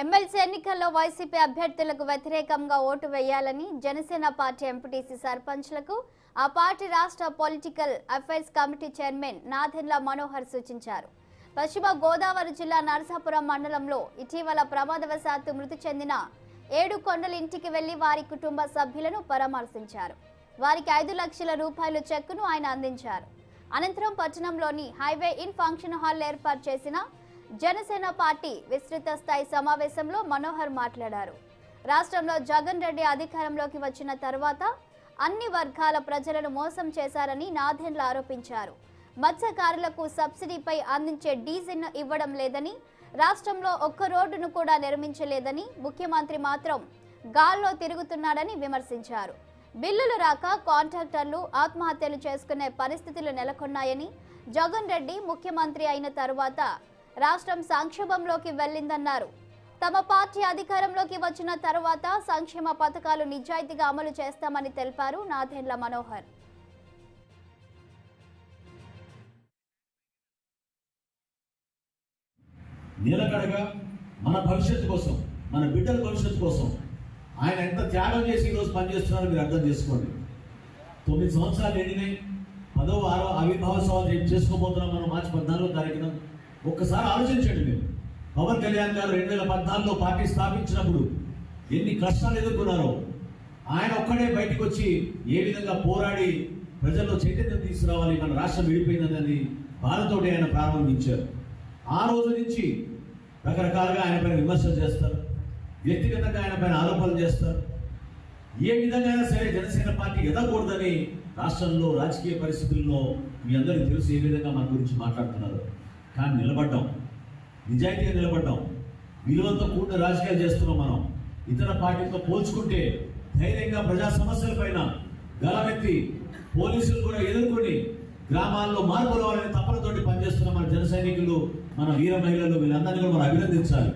MLC ఎన్నికల్లో YCP అభ్యర్థులకు వ్యతిరేకంగా ఓటు వేయాలని జనసేన పార్టీ ఎంపీటీసీ సర్పంచ్లకు ఆ పార్టీ రాష్ట్ర political affairs committee chairman Nadendla Manohar సూచించారు. పశ్చిమ గోదావరి జిల్లా నరసాపురం మండలంలో ఇటీవల ప్రమాదవశాత్తు మృతి చెందిన ఏడు కొండల ఇంటికి వెళ్ళి వారి కుటుంబ సభ్యులను పరామర్శించారు. వారికి ఐదు లక్షల రూపాయల చెక్కును ఆయన అందించారు. అనంతరం పట్టణంలోని హైవే ఇన్ ఫంక్షన్ హాల్ ఏర్పాటు చేసిన జనసేన పార్టీ విస్తృత స్థాయి సమావేశంలో మనోహర్ మాట్లాడారు. రాష్ట్రంలో జగన్ రెడ్డి అధికారంలోకి వచ్చిన తర్వాత అన్ని వర్గాల ప్రజలను మోసం చేశారని నాథెన్లు ఆరోపించారు. మత్స్యకారులకు సబ్సిడీపై అందించే డీజిల్ను ఇవ్వడం లేదని రాష్ట్రంలో ఒక్క రోడ్డును కూడా నిర్మించలేదని ముఖ్యమంత్రి మాత్రం గాల్లో తిరుగుతున్నాడని విమర్శించారు. బిల్లులు రాక కాంట్రాక్టర్లు ఆత్మహత్యలు చేసుకునే పరిస్థితులు నెలకొన్నాయని జగన్ రెడ్డి ముఖ్యమంత్రి అయిన తరువాత రాష్ట్రం సంక్షేమంలోకి వెళ్ళిందన్నారు తమ పార్టీ అధికారంలోకి వచ్చిన తర్వాత సంక్షేమ పథకాలు నిజాయితీగా అమలు చేస్తామని తెలిపారు నాథెండ్ల మనోహర్. నిలకడగా మన భవిష్యత్తు కోసం మన బిడ్డల భవిష్యత్తు కోసం ఆయన ఎంత త్యాగం చేసి ఈరోజు పనిచేస్తున్నారో మీరు అర్థం చేసుకోండి. తొమ్మిది సంవత్సరాలు ఎండినాయి. పదో ఆరో ఆవిర్భావోత్సవాలు చే- చేసుకోబోతున్నాం మనం మార్చి పద్నాలుగో తారీఖున. ఒక్కసారి ఆలోచించండి మీరు. పవన్ కళ్యాణ్ గారు రెండు వేల పద్నాలుగులో పార్టీ స్థాపించినప్పుడు ఎన్ని కష్టాలు ఎదుర్కొన్నారో. ఆయన ఒక్కడే బయటకు వచ్చి ఏ విధంగా పోరాడి ప్రజల్లో చైతన్యం తీసుకురావాలి మన రాష్ట్రం విడిపోయిందన్నది బాధతోటి ఆయన ప్రారంభించారు. ఆ రోజు నుంచి రకరకాలుగా ఆయన పైన విమర్శలు చేస్తారు. వ్యక్తిగతంగా ఆయన పైన ఆరోపణలు చేస్తారు. ఏ విధంగా అయినా సరే జనసేన పార్టీ ఎదగకూడదని రాష్ట్రంలో రాజకీయ పరిస్థితుల్లో మీ అందరికీ తెలుసు ఏ విధంగా మన గురించి మాట్లాడుతున్నారు. కానీ నిలబడ్డాం. నిజాయితీగా నిలబడ్డాం. విలువలతో కూడిన రాజకీయాలు చేస్తున్నాం మనం. ఇతర పార్టీలతో పోల్చుకుంటే ధైర్యంగా ప్రజా సమస్యలపైన గలమెత్తి పోలీసులు కూడా ఎదుర్కొని గ్రామాల్లో మార్పు రావాలనే తపనతోటి పనిచేస్తున్న మన జన సైనికులు మన వీర మహిళలు వీళ్ళందరినీ కూడా మనం అభినందించాలి.